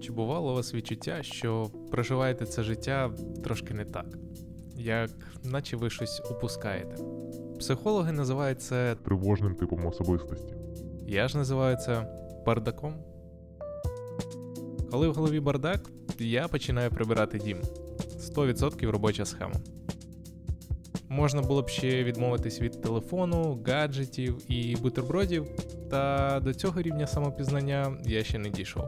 Чи бувало у вас відчуття, що проживаєте це життя трошки не так, як наче ви щось упускаєте? Психологи називають це, тривожним типом особистості. я ж називаю це бардаком. Коли в голові бардак, я починаю прибирати дім. 100% робоча схема. Можна було б ще відмовитись від телефону, гаджетів і бутербродів, та до цього рівня самопізнання я ще не дійшов.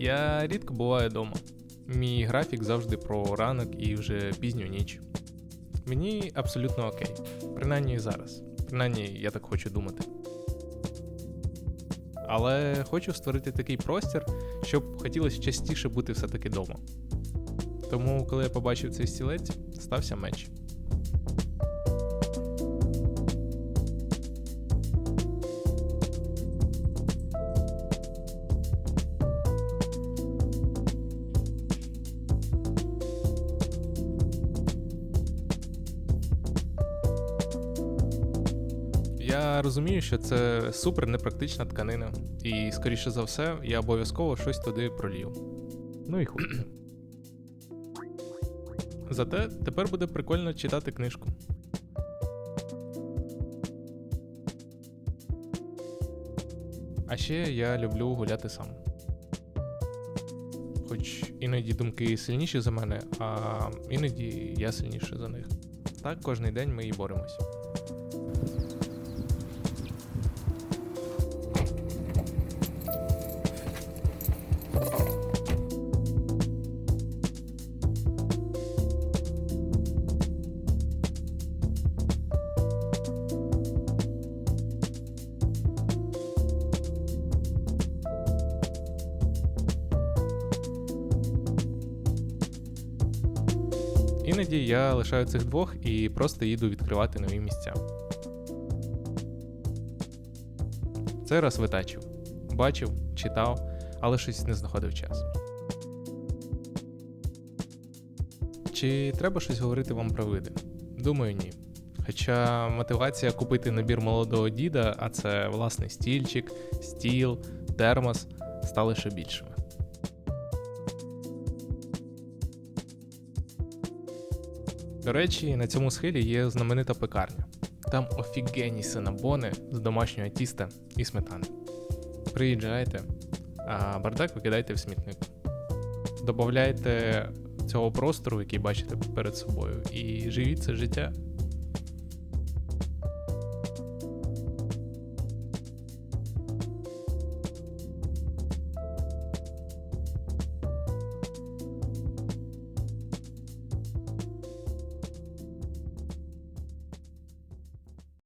Я рідко буваю вдома. Мій графік завжди про ранок і вже пізню ніч. Мені абсолютно окей, принаймні зараз. Принаймні, я так хочу думати. Але хочу створити такий простір, щоб хотілося частіше бути все-таки вдома. Тому, коли я побачив цей стілець, стався меч. Я розумію, що це супер непрактична тканина, і, скоріше за все, я обов'язково щось туди пролію. Ну і хуй. Зате тепер буде прикольно читати книжку. А ще я люблю гуляти сам. Хоч іноді думки сильніші за мене, а іноді я сильніший за них. Так кожний день ми і боремось. Іноді я лишаю цих двох і просто їду відкривати нові місця. Цей раз витачив. Бачив, читав, але щось не знаходив час. Чи треба щось говорити вам про види? Думаю, ні. Хоча мотивація купити набір молодого діда, а це власний стільчик, стіл, термос, стали ще більшими. До речі, на цьому схилі є знаменита пекарня. Там офігенні синабони з домашнього тіста і сметани. Приїжджайте, а бардак викидайте в смітник. Добавляйте цього простору, який бачите перед собою, і живіть це життя